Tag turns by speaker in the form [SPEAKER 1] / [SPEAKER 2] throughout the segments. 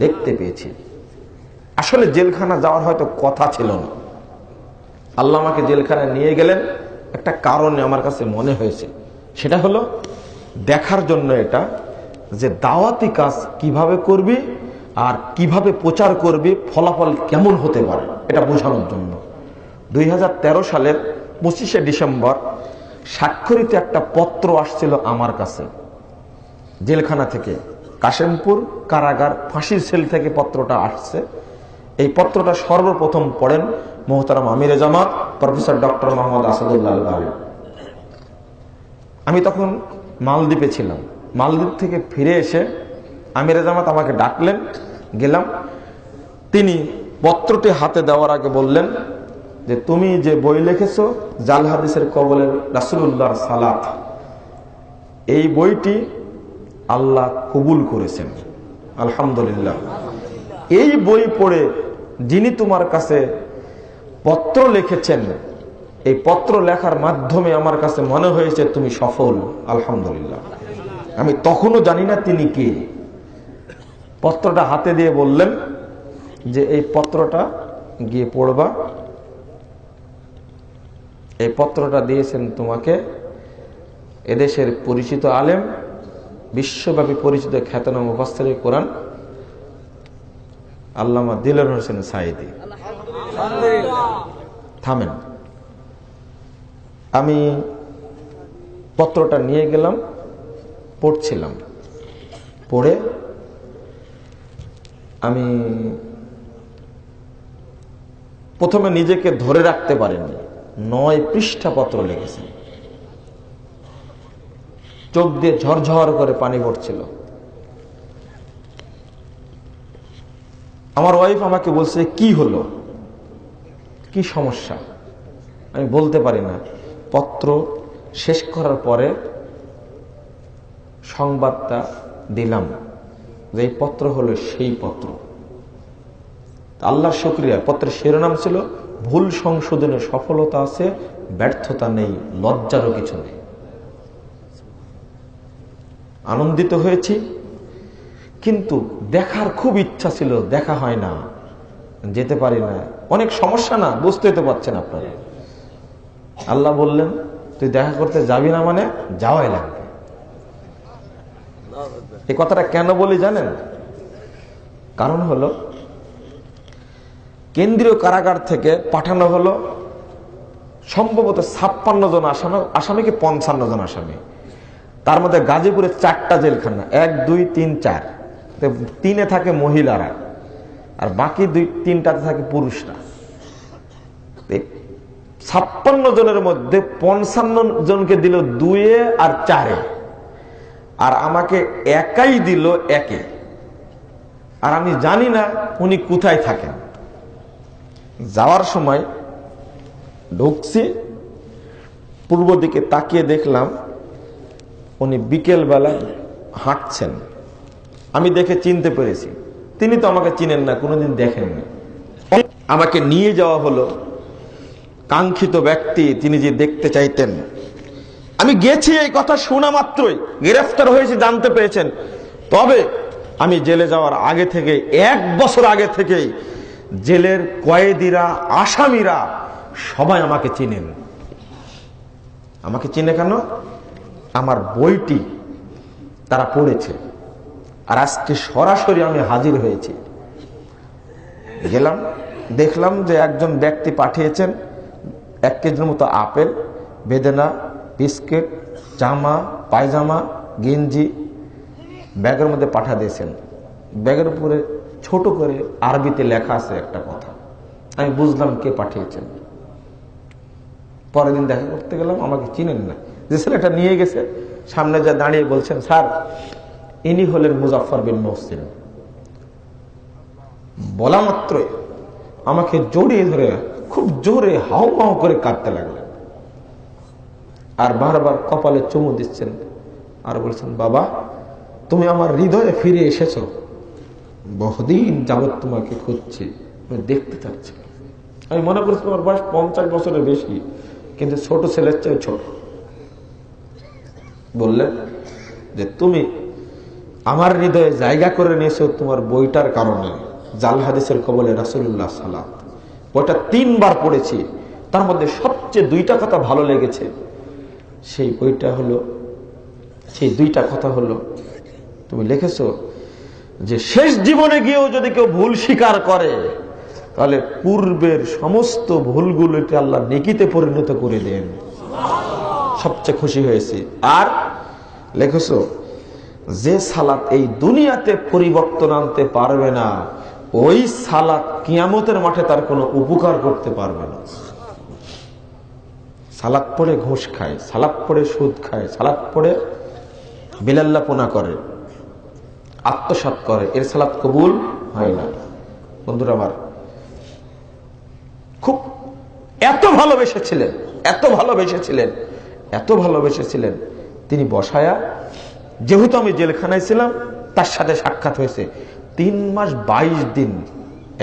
[SPEAKER 1] দেখতে পেয়েছি। আসলে জেলখানা যাওয়ার হয়তো কথা ছিল না। আল্লাহ আমাকে জেলখানায় নিয়ে গেলেন। একটা কারণে আমার কাছে মনে হয়েছে। সেটা হলো, দেখার জন্য এটা যে দাওয়াতি কাজ কীভাবে করবি আর কীভাবে প্রচার করবি, ফলাফল কেমন হতে পারে, এটা বোঝানোর জন্য। দুই হাজার তেরো সালের পঁচিশে ডিসেম্বর স্বাক্ষরিত একটা পত্র আসছিল আমার কাছে, জেলখানা থেকে। কাশেমপুর কারাগার ফাঁসির সেল থেকে পত্রটা আসছে। এই পত্রটা সর্বপ্রথম পড়েন মোহতারাম আমির জামাত, প্রফেসর ডক্টর মোহাম্মদ আসাদুল্লাহ আলী আমি তখন মালদ্বীপে ছিলাম। মালদ্বীপ থেকে ফিরে এসে আমির জামাত আমাকে ডাকলেন, গেলাম। তিনি পত্রটি হাতে দেওয়ার আগে বললেন যে, তুমি যে বই লিখেছ, জাল হাদিসের কবলের রাসুল্লাহর সালাত, এই বইটি আল্লাহ কবুল করেছেন। আলহামদুলিল্লাহ। এই বই পড়ে যিনি তোমার কাছে পত্র লিখেছেন, এই পত্র লেখার মাধ্যমে আমার কাছে মনে হয়েছে তুমি সফল। আলহামদুলিল্লাহ। আমি তখনও জানি না তিনি কে। পত্রটা হাতে দিয়ে বললেন যে, এই পত্রটা গিয়ে পড়বা। এই পত্রটা দিয়েছেন তোমাকে এদেশের পরিচিত আলেম বিশ্বব্যাপী পরিচিত খ্যাতনাম মুফাসসির কোরআন আল্লামা দিলের হোসেন সাইদি থামেন। আমি পত্রটা নিয়ে গেলাম, পড়ছিলাম। পড়ে আমি প্রথমে নিজেকে ধরে রাখতে পারিনি। নয় পৃষ্ঠা পত্র লিখেছেন। চোখ দিয়ে ঝরঝর করে পানি পড়ছিল। আমার ওয়াইফ আমাকে বলছে, কি হলো? কি সমস্যা? আমি বলতে পারি না। পত্র শেষ করার পরে সংবাদটা দিলাম যে এই পত্র হলো সেই পত্র। আল্লাহর শুক্রিয়া, পত্রের শিরোনাম ছিল, ভুল সংশোধনে সফলতা আছে, ব্যর্থতা নেই, লজ্জারও কিছু নেই। আনন্দিত হয়েছি। কিন্তু দেখার খুব ইচ্ছা ছিল, দেখা হয় না, যেতে পারি না। অনেক সমস্যা না, বুঝতে তো পারছেন আপনারা। আল্লাহ বললেন, তুই দেখা করতে যাবি না মানে যাওয়াই লাগবে। এই কথাটা কেন বলি জানেন? কারণ হলো, কেন্দ্রীয় কারাগার থেকে পাঠানো হলো, সম্ভবত ছাপ্পান্ন জন আসামি, আসামিকে পঞ্চান্ন জন আসামি। তার মধ্যে গাজীপুরে চারটা জেলখানা, এক, দুই, তিন, চার। তিনে থাকে মহিলারা, আর বাকি দুই, তিনটাতে থাকে পুরুষরা। ছাপ্পান্ন জনের মধ্যে পঞ্চান্ন জনকে দিল দুয়ে আর চারে। আর আমাকে একাই দিল একে। আর আমি জানি না উনি কোথায় থাকেন। যাওয়ার সময় ঢুকছি, পূর্ব দিকে তাকিয়ে দেখলাম উনি বিকেল বেলায় হাঁটছেন। আমি দেখে চিনতে পেরেছি। তিনি তো আমাকে চিনেন না, কোনোদিন দেখেননি। আমাকে নিয়ে যাওয়া হলো। কাঙ্ক্ষিত ব্যক্তি তিনি যে দেখতে চাইতেন। আমি গেছি এই কথা শোনা মাত্রই। গ্রেফতার হয়েছে, জানতে পেরেছেন। তবে আমি জেলে যাওয়ার আগে থেকে, এক বছর আগে থেকেই জেলের কয়েদিরা, আসামিরা সবাই আমাকে চিনেন। আমাকে চিনে কেন? আমার বইটি তারা পড়েছে। আর আজকে সরাসরি আমি হাজির হয়েছি। গেলাম, দেখলাম যে একজন ব্যক্তি পাঠিয়েছেন এক কেজির মতো আপেল, বেদেনা, বিস্কিট, জামা, পায়জামা, গেঞ্জি ব্যাগের মধ্যে পাঠা দিয়েছেন। ব্যাগের উপরে ছোট করে আরবিতে লেখা আছে একটা কথা। আমি বুঝলাম কে পাঠিয়েছেন। পরের দিন দেখা করতে গেলাম, আমাকে চিনেন না। যে ছেলেটা নিয়ে গেছে, সামনে যা দাঁড়িয়ে বলছেন, স্যার, ইনি হলেন মুজাফর বিন মহসিন। বলা মাত্রই আমাকে জড়িয়ে ধরে, খুব জোরে হাও মাও করে কাঁদতে লাগলেন। আর বারবার কপালে চুমু দিচ্ছেন আর বলছেন, বাবা, তুমি আমার হৃদয়ে ফিরে এসেছ। বহুদিন যাবৎ তোমাকে খুঁজছি দেখতে চাচ্ছি। আমি মনে করছি তোমার বয়স পঞ্চাশ বছরের বেশি। কিন্তু ছোট ছেলের চেয়ে ছোট। বললেন যে, তুমি আমার হৃদয়ে জায়গা করে নিয়েছো তোমার বইটার কারণে। জাল হাদিসের কবলে রাসুল্লাহ সালাম বইটা তিনবার পড়েছি। তার মধ্যে সবচেয়ে দুইটা কথা ভালো লেগেছে। সেই বইটা হলো, সেই দুইটা কথা হলো, তুমি লিখেছো যে, শেষ জীবনে গিয়েও যদি কেউ ভুল স্বীকার করে তাহলে পূর্বের সমস্ত ভুলগুলোকে আল্লাহ নেকিতে পরিণত করে দেন। সবচেয়ে খুশি হয়েছি। আর লেখছ, যে সালাত এই দুনিয়াতে পরিবর্তন আনতে পারবে না, ওই সালাত কিয়ামতের মাঠে তার কোনো উপকার করতে পারবে না। সালাদ পড়ে ঘুষ খায় সালাদ পড়ে সুদ খায় সালাদ পড়ে বিলাল্লাপনা করে আত্মসাত করে, এর সালাদ কবুল হয় না। বন্ধুরা আমার খুব এত ভালোবেসেছিলেন এত ভালোবেসেছিলেন এত ভালোবেসেছিলেন। তিনি বসায়া, যেহেতু আমি জেলখানায় ছিলাম, তার সাথে সাক্ষাৎ হয়েছে। তিন মাস বাইশ দিন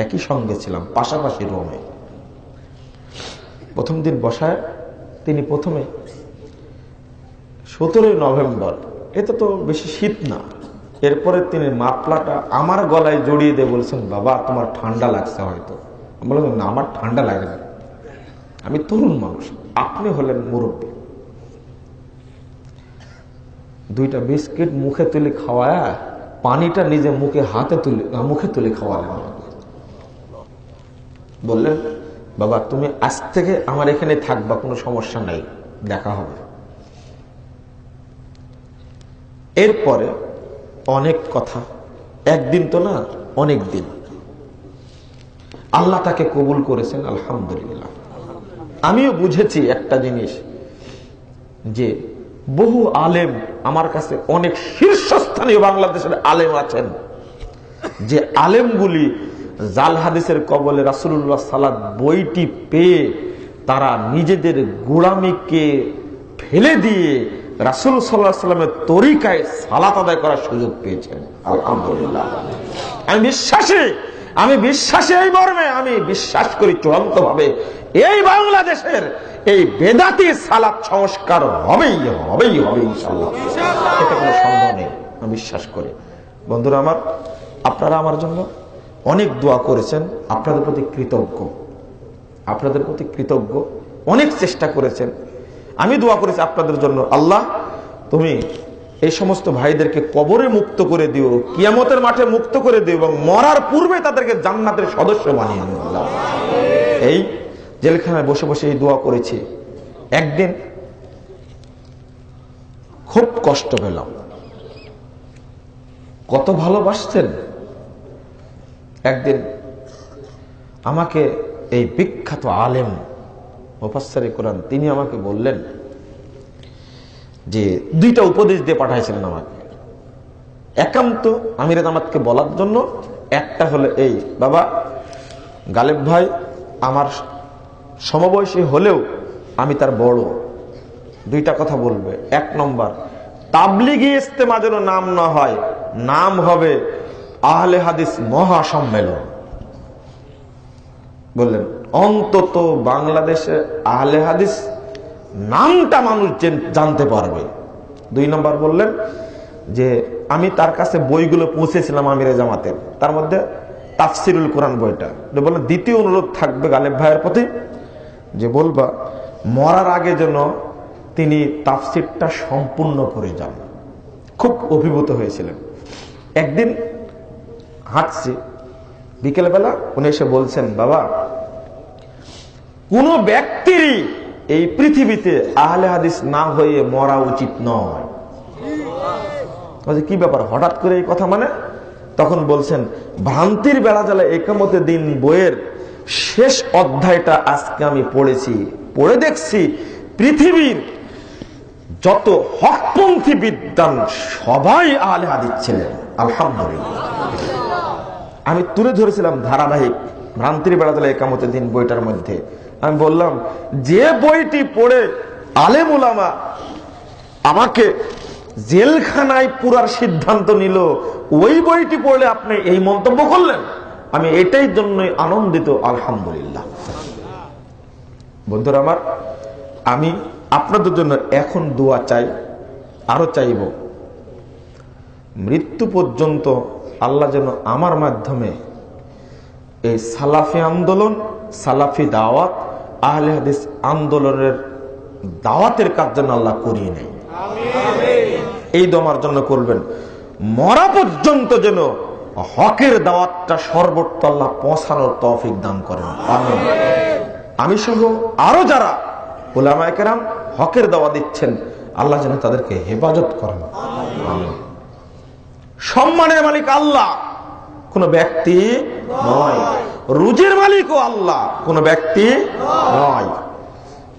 [SPEAKER 1] একই সঙ্গে ছিলাম, পাশাপাশি রোমে। প্রথম দিন বসায় তিনি প্রথমে সতেরোই নভেম্বর এতে তো বেশি শীত না, এরপরে তিনি মাপলাটা আমার গলায় জড়িয়ে দিয়ে বলছেন, বাবা, তোমার ঠান্ডা লাগছে হয়তো। বললাম না আমার ঠান্ডা লাগে না। আমি তরুণ মানুষ। আপনি হলেন মুরব্বী। দুইটা বিস্কিট মুখে তুলে খাওয়ায়, পানিটা নিজে মুখে হাতে তুলে মুখে তুলে খাওয়ালেন আমাকে। বললেন, বাবা, তুমি আজ থেকে আমার এখানে থাকবা, কোনো সমস্যা নাই, দেখা হবে। এরপরে অনেক কথা, একদিন তো না, অনেক দিন। আল্লাহ তাকে কবুল করেছেন, আলহামদুলিল্লাহ। আমিও বুঝেছি একটা জিনিস, যে বহু আলেম আমার কাছে অনেক শীর্ষস্থানীয় বাংলাদেশের আলেম আছেন, যে আলেমগুলি জাল হাদিসের কবলে রাসুল্লাহ সালাদ বইটি পেয়ে তারা নিজেদের গোড়ামিকে ফেলে দিয়ে রাসুল সাল্লাহ সাল্লামের তরিকায় সালাত আদায় করার সুযোগ পেয়েছেন। আলহামদুলিল্লাহ। আমি বিশ্বাসী আমি বিশ্বাসী এই মর্মে, আমি বিশ্বাস করি চূড়ান্ত ভাবে এই বাংলাদেশের এই বেদাতি সালাত সংস্কার হবেই হবেই হবে এটা কোনো সন্দেহ নেই, আমি বিশ্বাস করি। বন্ধুরা আমার, আপনারা আমার জন্য অনেক দোয়া করেছেন, আপনাদের প্রতি কৃতজ্ঞ। আপনাদের প্রতি কৃতজ্ঞ, অনেক চেষ্টা করেছেন। আমি দোয়া করেছি আপনাদের জন্য, আল্লাহ, তুমি এই সমস্ত ভাইদেরকে কবরে মুক্ত করে দিও, কিয়ামতের মাঠে মুক্ত করে দিও এবং মরার পূর্বে তাদেরকে জান্নাতের সদস্য বানিয়ে এই জেলখানায় বসে বসে এই দোয়া করেছি। একদিন খুব কষ্ট পেলাম। কত ভালোবাসতেন। একদিন আমাকে এই বিখ্যাত আলেম মোফাসারি কোরআন, তিনি আমাকে বললেন যে দুইটা উপদেশ দিয়ে পাঠাইছিলেন আমাকে। একান্ত আমির আমাদকে বলার জন্য একটা হলো এই, বাবা, গালেব ভাই, আমার সমবয়সী হলেও আমি তার বড়। দুইটা কথা বলবে। এক নম্বর, তাবলিগি ইস্তেমা যেন নাম না হয়, নাম হবে আহলে হাদিস মহাসম্মেলন। বললেন, অন্তত বাংলাদেশে আহলে হাদিস নামটা মানুষ জানতে পারবে। দুই নম্বর বললেন যে, আমি তার কাছে বইগুলো পৌঁছেছিলাম আমিরে জামাতের। তার মধ্যে তাফসিরুল কোরআন বইটা। বললেন, দ্বিতীয় অনুরোধ থাকবে গালেব ভাইয়ের প্রতি যে বলবা, মরার আগে যেন তিনি তাফসিরটা সম্পূর্ণ করে যান। খুব অভিভূত হয়েছিলেন। একদিন হাঁটছি, বিকেলবেলা উনি এসে বলছেন, বাবা, কোন ব্যক্তিরই এই পৃথিবীতে আহলে হাদিস না হয়ে মরা উচিত নয়। বলছি, কি ব্যাপার? হঠাৎ করে এই কথা মানে? তখন বলছেন ভ্রান্তির বেড়া জ্বালা একামতে দিন বইয়ের শেষ অধ্যায়টা আজকে আমি পড়েছি। পড়ে দেখছি পৃথিবীর যত হকপন্থী বিদ্যান সবাই আহলে হাদিস ছিলেন। আলহামদুলিল্লাহ। আমি তুলে ধরেছিলাম ধারাবাহিক ভ্রান্তির বেড়া বেড়াতলা একামতের দিন বইটার মধ্যে। আমি বললাম, যে বইটি পড়ে আলেম ওলামা আমাকে জেলখানায় পুরার সিদ্ধান্ত নিল, ওই বইটি পড়লে আপনি এই মন্তব্য করলেন? আমি এটাই জন্যই আনন্দিত, আলহামদুলিল্লাহ। বন্ধুরা আমার, আমি আপনাদের জন্য এখন দোয়া চাই, আরও চাইব, মৃত্যু পর্যন্ত আল্লাহ যেন আমার মাধ্যমে এই সালাফি আন্দোলন, সালাফি দাওয়াত আহলে হাদিস আন্দোলনের দাওয়াতের কাজ যেন আল্লাহ করিয়ে নেই এই দমার জন্য করবেন। মরা পর্যন্ত যেন হকের দাওয়াতটা সর্বত্র আল্লাহ পৌঁছানোর তৌফিক দান করেন। আমি সহ আরও যারা ওলামায়াম হকের দাওয়া দিচ্ছেন আল্লাহ যেন তাদেরকে হেফাজত করেন। সম্মানের মালিক আল্লাহ কোন ব্যক্তি নয়। রুজির মালিকও আল্লাহ। কোন ব্যক্তি নয়।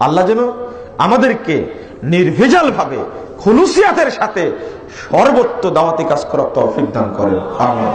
[SPEAKER 1] আল্লাহ যেন আমাদেরকে নির্ভেজাল ভাবে খুলুসিয়াতের সাথে সর্বত্র দাওয়াতি কাজ করার তৌফিক দান করেন। আমিন।